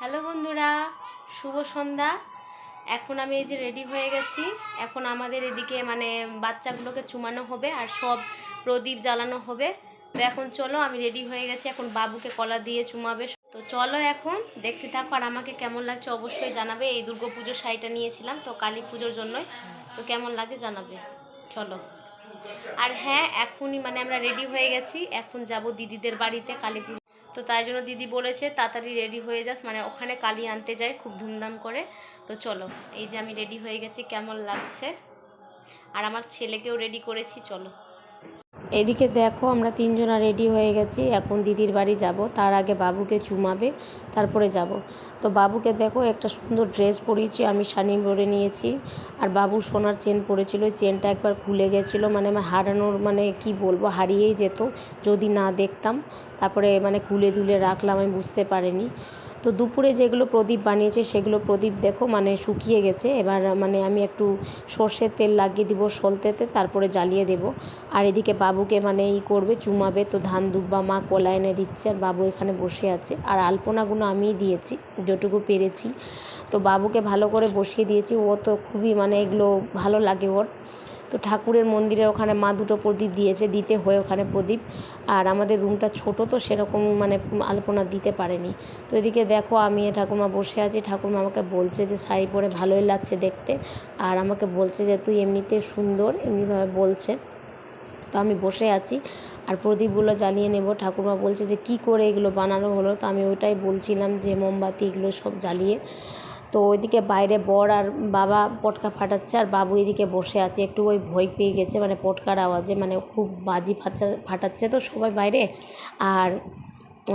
Hello বন্ধুরা, শুভ সন্ধ্যা। এখন আমি এই যে রেডি হয়ে গেছি। এখন আমাদের এদিকে মানে বাচ্চাগুলোকে চুমানো হবে আর সব প্রদীপ জ্বালানো হবে। তো এখন চলো, আমি রেডি হয়ে গেছি। এখন বাবুকে কলা দিয়ে চুমাবে। তো চলো এখন দেখতে থাকো আর আমাকে কেমন লাগছে অবশ্যই জানাবে। এই দুর্গা পুজোর শাড়িটা নিয়েছিলাম তো কালী পুজোর জন্যই। তো কেমন লাগে জানাবে? চলো। আর হ্যাঁ এখনই মানে আমরা রেডি হয়ে গেছি। এখন যাব দিদিদের বাড়িতে কালী পুজো তো তাই জন্য দিদি বলেছে, তাড়াতাড়ি রেডি হয়ে যাস মানে ওখানে কালি আনতে যাই, খুব ধুমধাম করে। তো চলো, এই যে আমি রেডি হয়ে গেছি, কেমন লাগছে? আর আমার ছেলেকেও রেডি করেছি, চলো। এদিকে দেখো, আমরা তিনজনা রেডি হয়ে গেছি। এখন দিদির বাড়ি যাব। তার আগে বাবুকে চুমাবে, তারপরে যাব। তো বাবুকে দেখো, একটা সুন্দর ড্রেস পরিয়েছি, আমি শানি পরে নিয়েছি। আর বাবু সোনার চেন পরেছিল চেনটা একবার খুলে গেছিল। মানে আমার হারানোর মানে কি বলব, হারিয়েই যেত। যদি না দেখতাম, তারপরে মানে খুলে দুলে রাখলাম, আমি বুঝতে পারিনি। তো দুপুরে যেগুলো প্রদীপ বানিয়েছে, সেগুলো প্রদীপ দেখো মানে শুকিয়ে গেছে। এবার মানে আমি একটু সর্ষের তেল লাগিয়ে দিব সলতেতে, তারপরে জ্বালিয়ে দেব। আর এদিকে বাবুকে মানে ই করবে, চুমাবে, তো ধান দুব্বা মা কলা এনে দিচ্ছে, আর বাবু এখানে বসে আছে। আর আলপনাগুলো আমিই দিয়েছি যেটুকু পেরেছি। তো বাবুকে ভালো করে বসিয়ে দিয়েছি, ও তো খুবই মানে এগুলো ভালো লাগে ওর। তো ঠাকুরের মন্দিরে ওখানে মা দুটো প্রদীপ দিয়েছে, দিতে হয় ওখানে প্রদীপ। আর আমাদের রুমটা ছোট তো সেরকম মানে আলপনা দিতে পারেনি। তো এদিকে দেখো আমি ঠাকুরমা বসে আছি। ঠাকুরমা আমাকে বলছে যে, শাড়ি পরে ভালোই লাগছে দেখতে। আর আমাকে বলছে যে, তুই এমনিতে সুন্দর। এমনিভাবে বলছে। তো আমি বসে আছি আর প্রদীপগুলো জ্বালিয়ে নেব। ঠাকুরমা বলছে যে, কি করে এগুলো বানানো হলো? তো আমি ওইটাই বলছিলাম যে, মোমবাতি এগুলো সব জ্বালিয়ে তো ওইদিকে বাইরে বর আর বাবা পটকা ফাটাচ্ছে আর বাবু এদিকে বসে আছে। একটু ওই ভয় পেয়ে গেছে মানে পটকার আওয়াজে মানে খুব বাজি ফাটা ফাটাচ্ছে তো সবাই বাইরে আর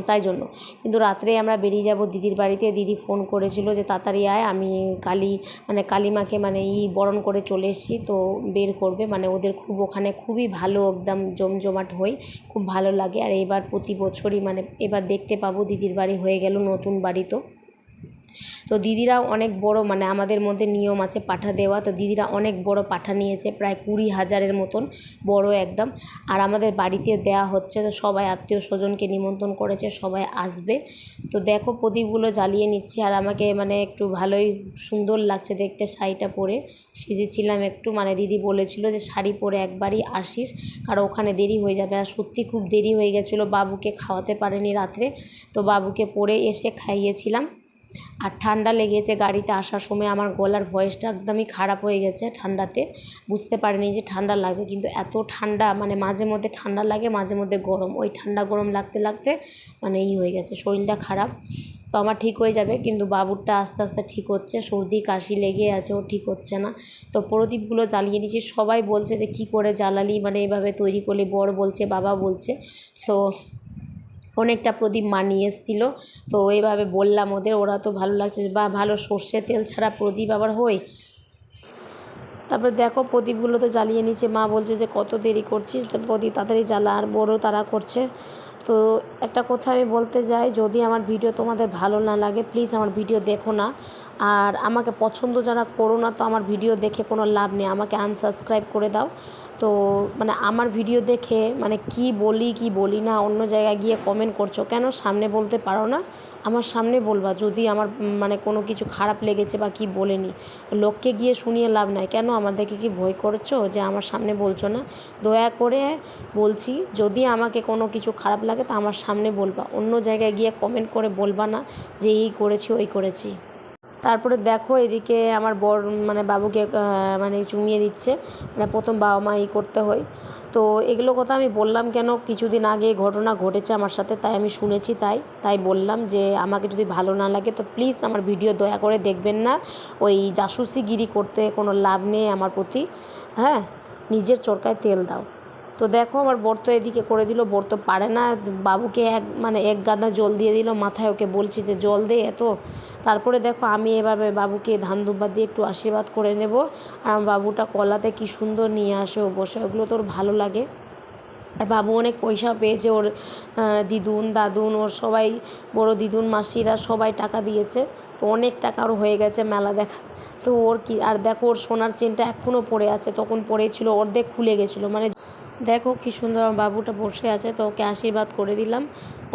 তাই জন্য। কিন্তু রাত্রে আমরা বেরিয়ে যাব দিদির বাড়িতে। দিদি ফোন করেছিল যে, তাড়াতাড়ি আয়, আমি কালী মানে কালীমাকে মানে ই বরণ করে চলে এসেছি, তো বের করবে। মানে ওদের খুব ওখানে খুবই ভালো একদম জমজমাট হই, খুব ভালো লাগে। আর এবার প্রতি বছরই মানে এবার দেখতে পাবো দিদির বাড়ি হয়ে গেল নতুন বাড়ি তো। তো দিদিরা অনেক বড় মানে আমাদের মধ্যে নিয়ম আছে পাঠা দেওয়া, তো দিদিরা অনেক বড় পাঠা নিয়েছে, প্রায় কুড়ি হাজারের মতন, বড় একদম। আর আমাদের বাড়িতে দেয়া হচ্ছে, তো সবাই আত্মীয় স্বজনকে নিমন্ত্রণ করেছে, সবাই আসবে। তো দেখো প্রদীপগুলো জ্বালিয়ে নিচ্ছি, আর আমাকে মানে একটু ভালোই সুন্দর লাগছে দেখতে শাড়িটা পরে। সেজেছিলাম একটু মানে দিদি বলেছিল যে শাড়ি পরে একবারই আসিস, কারণ ওখানে দেরি হয়ে যাবে। আর সত্যি খুব দেরি হয়ে গেছিল, বাবুকে খাওয়াতে পারেনি রাত্রে, তো বাবুকে পরে এসে খাইয়েছিলাম। আর ঠান্ডা লেগেছে গাড়িতে আসার সময় আমার গলার ভয়েসটা একদমই খারাপ হয়ে গেছে ঠান্ডাতে। বুঝতে পারিনি যে ঠান্ডা লাগবে, কিন্তু এত ঠান্ডা মানে মাঝে মধ্যে ঠান্ডা লাগে, মাঝে মধ্যে গরম। ওই ঠান্ডা গরম লাগতে লাগতে মানে ই হয়ে গেছে, শরীরটা খারাপ। তো আমার ঠিক হয়ে যাবে, কিন্তু বাবুরটা আস্তে আস্তে ঠিক হচ্ছে, সর্দি, কাশি লেগে আছে, ও ঠিক হচ্ছে না। তো প্রদীপগুলো জ্বালিয়ে নিয়েছি সবাই বলছে যে কি করে জ্বালালি মানে এভাবে তৈরি করলি বর বলছে, বাবা বলছে। তো অনেকটা প্রদীপ মানিয়ে এসেছিল। তো এইভাবে বললাম ওদের, ওরা তো ভালো লাগছে বা ভালো সর্ষে তেল ছাড়া প্রদীপ আবার হয়। তারপরে দেখো প্রদীপগুলো তো জ্বালিয়ে নিচ্ছে। মা বলছে যে, কত দেরি করছিস? তো প্রদীপ তাড়াতাড়ি জ্বালা, আর বড় তারা করছে। তো একটা কথা আমি বলতে যাই, যদি আমার ভিডিও তোমাদের ভালো না লাগে প্লিজ আমার ভিডিও দেখো না। আর আমাকে পছন্দ যারা করো না, তো আমার ভিডিও দেখে কোনো লাভ নেই। আমাকে আনসাবস্ক্রাইব করে দাও। তো মানে আমার ভিডিও দেখে মানে কি বলি কি বলি না, অন্য জায়গায় গিয়ে কমেন্ট করছ কেন? সামনে বলতে পারো না। আমার সামনে বলবা, যদি আমার মানে কোনো কিছু খারাপ লেগেছে বা কি বলেনি। লোককে গিয়ে শুনিয়ে লাভ নাই। কেন? আমাদেরকে কি ভয় করছ যে আমার সামনে বলছো না? দয়া করে বলছি, যদি আমাকে কোনো কিছু খারাপ লাগে, তা আমার সামনে বলবা। অন্য জায়গায় গিয়ে কমেন্ট করে বলবা না যে এই করেছি, ওই করেছি। তারপরে দেখো এদিকে আমার বর মানে বাবুকে মানে চুমিয়ে দিচ্ছে। মানে প্রথম বাবা মা ই করতে হয়। তো এগুলো কথা আমি বললাম কেন? কিছুদিন আগে ঘটনা ঘটেছে আমার সাথে, তাই আমি শুনেছি তাই। তাই বললাম যে আমাকে যদি ভালো না লাগে, তো প্লিজ আমার ভিডিও দয়া করে দেখবেন না। ওই জাসুসিগিরি করতে কোনো লাভ নেই আমার প্রতি। হ্যাঁ নিজের চরকায় তেল দাও। তো দেখো আমার বর তো এদিকে করে দিল। বর তো পারে না। বাবুকে এক মানে এক গাদা জল দিয়ে দিল। মাথায় ওকে বলছি যে, জল দে এত। তারপরে দেখো, আমি এভাবে বাবুকে ধান দুব্বা দিয়ে একটু আশীর্বাদ করে নেব। আর বাবুটা কলাতে কি সুন্দর নিয়ে আসে ও বসে। ওগুলো তোর ভালো লাগে। আর বাবু অনেক পয়সা পেয়েছে ওর দিদুন, দাদুন, ওর সবাই, বড় দিদুন, মাসিরা সবাই টাকা দিয়েছে। তো অনেক টাকা ওর হয়ে গেছে মেলা দেখা। তো ওর কি, আর দেখো, ওর সোনার চেনটা এখনও পড়ে আছে। তখন পড়েছিল, অর্ধেক খুলে গেছিল। মানে দেখো কি সুন্দর আমার বাবুটা বসে আছে, তো ওকে আশীর্বাদ করে দিলাম।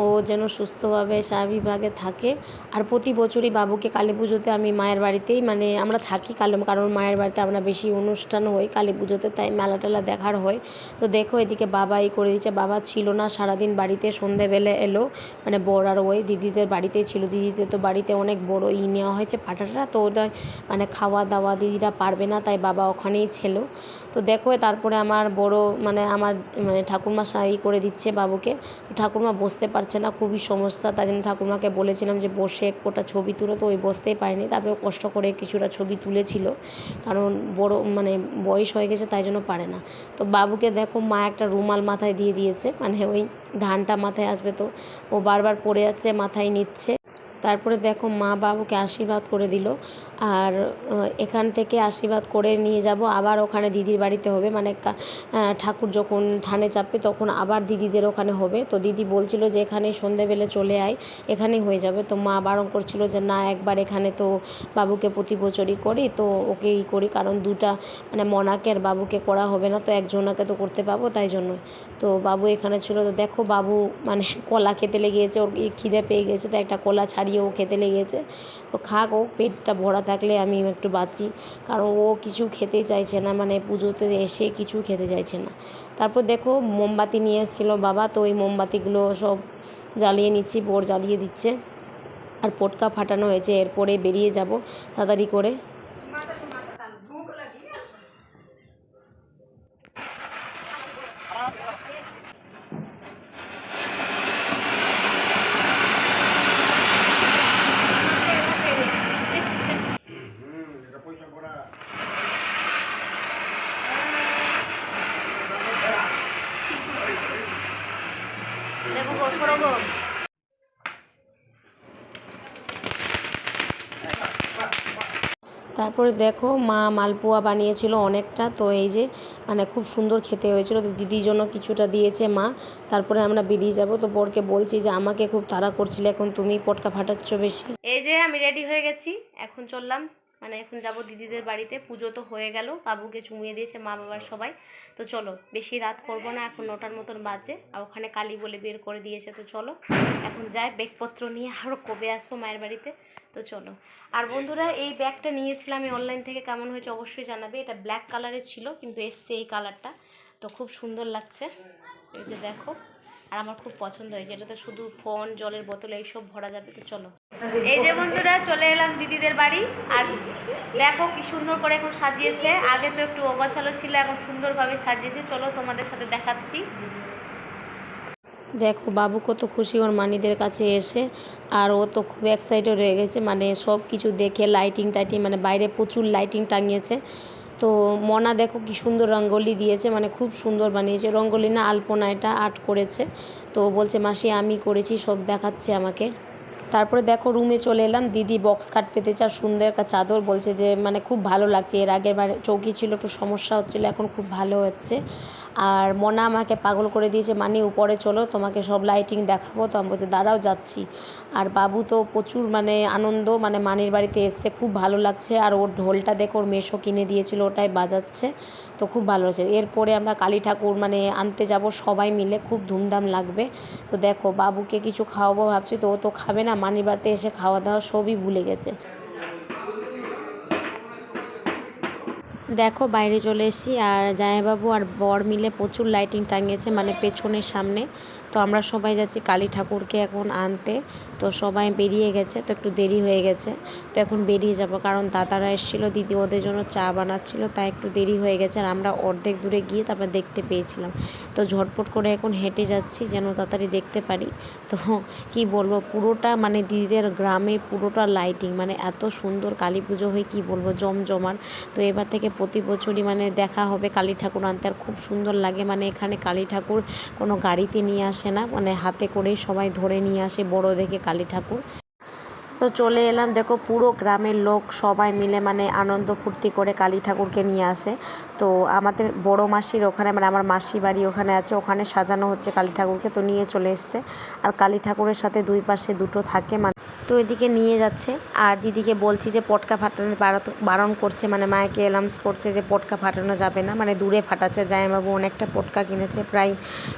ও যেন সুস্থভাবে স্বাভাবিকভাবে থাকে। আর প্রতি বছরই বাবুকে কালী পুজোতে আমি মায়ের বাড়িতেই মানে আমরা থাকি কালো, কারণ মায়ের বাড়িতে আমরা বেশি অনুষ্ঠান হই কালী পুজোতে, তাই মেলা টেলা দেখার হয়। তো দেখো এদিকে বাবাই করে দিচ্ছে বাবা ছিল না, সারাদিন বাড়িতে সন্ধেবেলা এলো মানে বর আর ওই দিদিদের বাড়িতেই ছিল। দিদিদের তো বাড়িতে অনেক বড় ই নেওয়া হয়েছে পাঠাটা তো ওদের মানে খাওয়া দাওয়া দিদিরা পারবে না, তাই বাবা ওখানেই ছিল। তো দেখো তারপরে আমার বড় মানে আমার মানে ঠাকুরমা সাই করে দিচ্ছে বাবুকে। তো ঠাকুরমা বসতে পারছে না, খুবই সমস্যা। তাই জন্য ঠাকুরমাকে বলেছিলাম যে, বসে এক ছবি তুলো। তো ওই বসতেই পারেনি। তারপরে কষ্ট করে কিছুটা ছবি তুলেছিল। কারণ বড় মানে বয়স হয়ে গেছে, তাই জন্য পারে না। তো বাবুকে দেখো, মা একটা রুমাল মাথায় দিয়ে দিয়েছে। মানে ওই ধানটা মাথায় আসবে তো। ও বারবার পড়ে যাচ্ছে, মাথায় নিচ্ছে। তারপরে দেখো মা বাবুকে আশীর্বাদ করে দিল। আর এখান থেকে আশীর্বাদ করে নিয়ে যাব। আবার ওখানে দিদির বাড়িতে হবে। মানে ঠাকুর যখন থানে চাপবে তখন আবার দিদিদের ওখানে হবে। তো দিদি বলছিল যে এখানে সন্ধেবেলে চলে আয়। এখানেই হয়ে যাবে। তো মা বারণ করছিল যে না, একবার এখানে তো বাবুকে প্রতি বছরই করি। তো ওকেই করি। কারণ দুটা মানে মনাকে আর বাবুকে করা হবে না। তো একজনাকে তো করতে পাবো তাই জন্য। তো বাবু এখানে ছিল। তো দেখো বাবু মানে কলা খেতে লেগেছে। ওর খিদে পেয়ে গেছে। তো একটা কলা ছাড়িয়ে ও খেতে লেগেছে। তো খাক, ও পেটটা ভরা থাকলে আমি একটু বাঁচি। কারণ ও কিছু খেতে চাইছে না মানে পুজোতে এসে কিছু খেতে চাইছে না। তারপর দেখো, মোমবাতি নিয়ে এসেছিল বাবা। তো ওই মোমবাতিগুলো সব জ্বালিয়ে নিচ্ছি, বোর জ্বালিয়ে দিচ্ছে। আর পটকা ফাটানো হয়েছে, এরপরে বেরিয়ে যাব তাড়াতাড়ি করে দেখো বসো গো তারপরে দেখো মা মালপোয়া বানিয়েছিল অনেকটা। তো এই যে মানে খুব সুন্দর খেতে হয়েছিল। তো দিদির জন্য কিছুটা দিয়েছে মা। তারপরে আমরা বেরিয়ে যাব। তো বরকে বলছি যে, আমাকে খুব তাড়া করছিল। এখন তুমি পটকা ফাটাচ্ছ বেশি। এই যে, আমি রেডি হয়ে গেছি। এখন চললাম। মানে এখন যাব দিদিদের বাড়িতে। পুজো তো হয়ে গেল। বাবুকে চুমিয়ে দিয়েছে মা, বাবার সবাই। তো চলো, বেশি রাত করব না। এখন নটার মতন বাজে। আর ওখানে কালী বলে বের করে দিয়েছে। তো চলো, এখন যাই। বেগপত্র নিয়ে আরও কবে আসব মায়ের বাড়িতে? তো চলো। আর বন্ধুরা, এই ব্যাগটা নিয়েছিলাম আমি অনলাইন থেকে কেমন হয়েছে অবশ্যই জানাবে। এটা ব্ল্যাক কালারের ছিল, কিন্তু এসছে এই কালারটা তো খুব সুন্দর লাগছে। এই যে দেখো, আর আমার খুব পছন্দ হয়েছে। এটাতে শুধু ফোন জলের বোতল, এইসব ভরা যাবে। তো চলো। এই যে বন্ধুরা, চলে এলাম দিদিদের বাড়ি। আর দেখো কি সুন্দর করে এখন সাজিয়েছে। আগে তো একটু অবাছালো ছিল, এখন সুন্দরভাবে সাজিয়েছে। চলো তোমাদের সাথে দেখাচ্ছি। দেখো, বাবু কত খুশি ওর মানিদের কাছে এসে। আর ও তো খুব এক্সাইটেড হয়ে গেছে মানে সব কিছু দেখে লাইটিং টাইটিং মানে বাইরে প্রচুর লাইটিং টাঙিয়েছে। তো মনা দেখো কি সুন্দর রঙ্গোলি দিয়েছে মানে খুব সুন্দর বানিয়েছে। রঙ্গোলি না আলপনা এটা আর্ট করেছে। তো বলছে, মাসি, আমি করেছি, সব দেখাচ্ছে আমাকে। তারপরে দেখো রুমে চলে এলাম। দিদি বক্স কাট পেতেছে আর সুন্দর একটা চাদর বলছে যে মানে খুব ভালো লাগছে। এর আগের বার চৌকি ছিল, একটু সমস্যা হচ্ছিল, এখন খুব ভালো হচ্ছে। আর মনা আমাকে পাগল করে দিয়েছে মানে উপরে চলো, তোমাকে সব লাইটিং দেখাবো। তো আমি বলছি, দাঁড়াও, যাচ্ছি। আর বাবু তো প্রচুর মানে আনন্দ মানে মানির বাড়িতে এসছে, খুব ভালো লাগছে। আর ওর ঢোলটা দেখো, ওর মেশো কিনে দিয়েছিল, ওটাই বাজাচ্ছে। তো খুব ভালো হচ্ছে এরপরে আমরা কালী ঠাকুর মানে আনতে যাব সবাই মিলে, খুব ধুমধাম লাগবে। তো দেখো, বাবুকে কিছু খাওয়াবো ভাবছি, তো ও তো খাবে না বাড়িতে এসে খাওয়া দাওয়া সবই ভুলে গেছে। দেখো, বাইরে চলে এসেছি। আর জামাইবাবু আর বর মিলে প্রচুর লাইটিং টাঙিয়েছে মানে পেছনের সামনে। তো আমরা সবাই যাচ্ছি কালী ঠাকুরকে এখন আনতে। তো সবাই বেরিয়ে গেছে, তো একটু দেরি হয়ে গেছে। তো এখন বেরিয়ে যাব, কারণ দাদারা এসেছিল, দিদি ওদের জন্য চা বানাচ্ছিল, তাই একটু দেরি হয়ে গেছে। আর আমরা অর্ধেক দূরে গিয়ে তারপর দেখতে পেয়েছিলাম। তো ঝটপট করে এখন হেঁটে যাচ্ছি, যেন তাড়াতাড়ি দেখতে পারি। তো কি বলব, পুরোটা মানে দিদিদের গ্রামে পুরোটা লাইটিং মানে এত সুন্দর কালী পুজো হয়, কি বলব জমজমার তো এবার থেকে প্রতি বছরই মানে দেখা হবে। কালী ঠাকুর আনতে আর খুব সুন্দর লাগে। মানে এখানে কালী ঠাকুর কোনো গাড়িতে নিয়ে আসে না। মানে হাতে করেই সবাই ধরে নিয়ে আসে বড় দেখে কালী ঠাকুর। তো চলে এলাম। দেখো পুরো গ্রামের লোক সবাই মিলে মানে আনন্দ ফুর্তি করে কালী ঠাকুরকে নিয়ে আসে। তো আমাদের বড় মাসির ওখানে মানে আমার মাসি বাড়ি ওখানে আছে। ওখানে সাজানো হচ্ছে কালী ঠাকুরকে। তো নিয়ে চলে এসছে। আর কালী ঠাকুরের সাথে দুই পাশে দুটো থাকে। মানে তো এদিকে নিয়ে যাচ্ছে। আর দিদিকে বলছি যে, পটকা ফাটানো বারণ করছে। মানে মায়েকে অ্যালাউন্স করছে যে, পটকা ফাটানো যাবে না। মানে দূরে ফাটাচ্ছে। জামাইবাবু অনেকটা পটকা কিনেছে, প্রায়,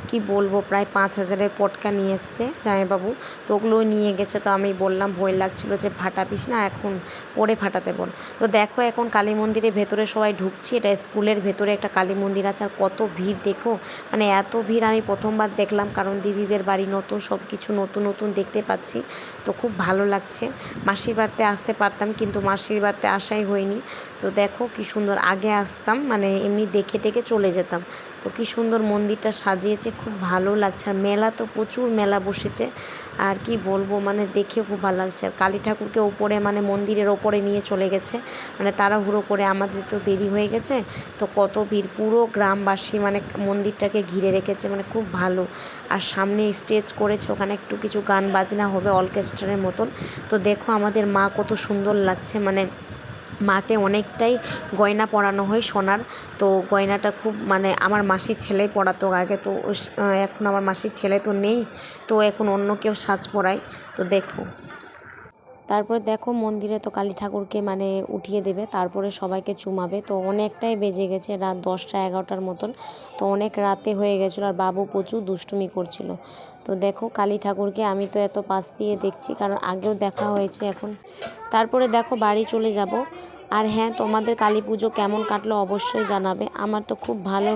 কি বলব, প্রায় পাঁচ হাজারের পটকা নিয়ে এসছে জামাইবাবু। তো ওগুলোও নিয়ে গেছে। তো আমি বললাম, ভয় লাগছিল যে, ফাটাবিস না, এখন পরে ফাটাতে বল। তো দেখো এখন কালী মন্দিরের ভেতরে সবাই ঢুকছি। এটা স্কুলের ভেতরে একটা কালী মন্দির আছে। আর কত ভিড় দেখো। মানে এত ভিড় আমি প্রথমবার দেখলাম। কারণ দিদিদের বাড়ি নতুন সব কিছু নতুন নতুন দেখতে পাচ্ছি। তো খুব ভালো লাগছে। মাসির বাড়িতে আসতে পারতাম কিন্তু মাসির বাড়িতে আসাই হয়নি। তো দেখো কি সুন্দর আগে আসতাম মানে এমনি দেখে টেকে চলে যেতাম। তো কি সুন্দর মন্দিরটা সাজিয়েছে, খুব ভালো লাগছে। আর মেলা তো প্রচুর মেলা বসেছে। আর কি বলব মানে দেখেও খুব ভালো লাগছে। আর কালী ঠাকুরকে ওপরে মানে মন্দিরের ওপরে নিয়ে চলে গেছে। মানে তাড়াহুড়ো করে আমাদের তো দেরি হয়ে গেছে। তো কত ভিড়, পুরো গ্রামবাসী মানে মন্দিরটাকে ঘিরে রেখেছে মানে খুব ভালো। আর সামনে স্টেজ করেছে, ওখানে একটু কিছু গান বাজনা হবে অর্কেস্ট্রারের মতন। তো দেখো আমাদের মা কত সুন্দর লাগছে মানে মাকে অনেকটাই গয়না পরানো হয় সোনার। তো গয়নাটা খুব মানে আমার মাসির ছেলেই পরাতো আগে, তো এখন আমার মাসির ছেলে তো নেই, তো এখন অন্য কেউ সাজ পরায়। তো দেখো। তারপরে দেখো মন্দিরে তো কালী ঠাকুরকে মানে উঠিয়ে দেবে, তারপরে সবাইকে চুমাবে। তো অনেকটাই বেজে গেছে রাত দশটা এগারোটার মতন। তো অনেক রাতে হয়ে গেছিল আর বাবু প্রচুর দুষ্টুমি করছিল। তো দেখো কালী ঠাকুরকে আমি তো এত পাশ দিয়ে দেখছি, কারণ আগেও দেখা হয়েছে এখন। তারপরে দেখো বাড়ি চলে যাব। আর হ্যাঁ তোমাদের কালী পুজো কেমন কাটলো অবশ্যই জানাবে। আমার তো খুব ভালো